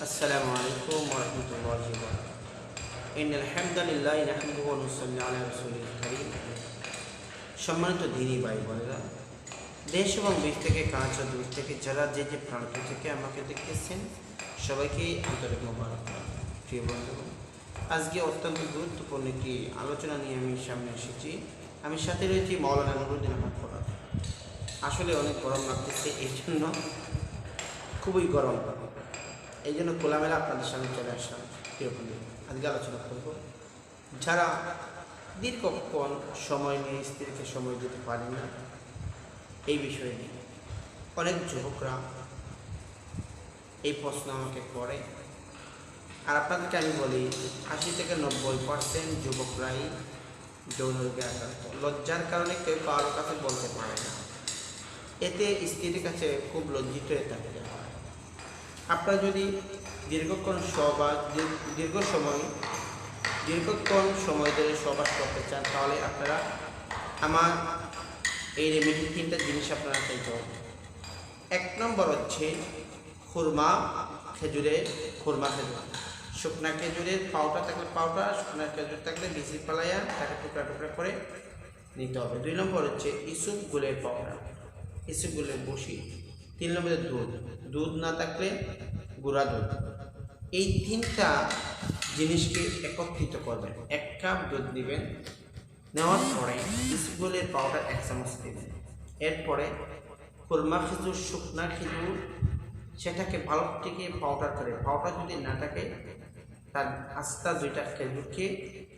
السلام عليكم ورحمة الله وبركاته إن الحمد لله نحمده ونصلي على رسوله الكريم সম্মানিত দিনী ভাই বোনেরা দেশ এবং বিশ থেকে কাঁচা দূর থেকে যারা যে যে প্রান্ত থেকে আমাকে দেখতেছেন সবাইকে আন্তরিক মোবারক প্রিয় বন্ধুগণ আজকে অত্যন্ত গুরুত্বপূর্ণ একটি আলোচনা নিয়ে আমি সামনে এসেছি আমি সাথে রয়েছি মৌলানা নুরুদ্দিন আহমদ ফরাদ আসলে অনেক গরম লাগতেছে এই জন্য খুবই গরম এই জন্য খোলামেলা আপনাদের সামনে চলে আসলাম বন্ধু। আজকে আলোচনা করব যারা দীর্ঘক্ষণ সময় নিয়ে স্ত্রীকে সময় দিতে পারে না, এই বিষয়ে নিয়ে। অনেক যুবকরা এই প্রশ্ন আমাকে করে। আর আপনাদেরকে আমি বলি, আশি থেকে নব্বই পার্সেন্ট যুবকরাই যৌন রোগে আক্রান্ত লজ্জার কারণে কেউ কারোর কাছে বলতে পারে না। এতে স্ত্রীর কাছে খুব লজ্জিত হয়ে হয় আপনারা যদি দীর্ঘক্ষণ সবাস দীর্ঘ সময়, দীর্ঘক্ষণ সময় ধরে সবাস করতে চান, তাহলে আপনারা আমার এই রেমেডি তিনটা জিনিস আপনারা চাইতে হবে। এক নম্বর হচ্ছে খুরমা খেজুরের খুরমা খেজুর। শুকনা খেজুরের পাউটা থাকলে পাউটা শুকনা খেজুর থাকলে বিচি পালাইয়া তাকে টুকরা টুকরা করে নিতে হবে। দুই নম্বর হচ্ছে ইসুপ গুলের পাউডার। ইসুপ গুলের বসি। তিন নম্বরে দুধ। দুধ না থাকলে গুঁড়া দুধ। এই তিনটা জিনিসকে একত্রিত করবেন। এক কাপ দুধ নেবেন। নেওয়ার পরে ইসগুলের পাউডার এক চামচ দেবেন। এরপরে খুরমা খেজুর, শুকনা খেজুর, সেটাকে ভালো থেকে পাউডার করে পাউডার যদি না থাকে, তার আস্তা দুইটা খেজুরকে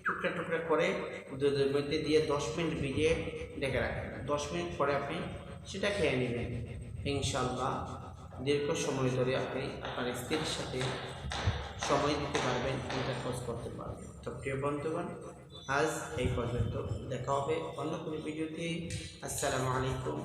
টুকরা টুকরা করে দুধের মধ্যে দিয়ে দশ মিনিট ভিজিয়ে ডেকে রাখবেন। দশ মিনিট পরে আপনি সেটা খেয়ে নেবেন। ইনশাল্লাহ দীর্ঘ সময় ধরে আপনি আপনার স্ত্রীর সাথে সময় দিতে পারবেন এটা খোঁজ করতে পারবেন। তো প্রিয় বন্ধুগণ, আজ এই পর্যন্ত দেখা হবে অন্য কোনো ভিডিওতে। আসসালামু আলাইকুম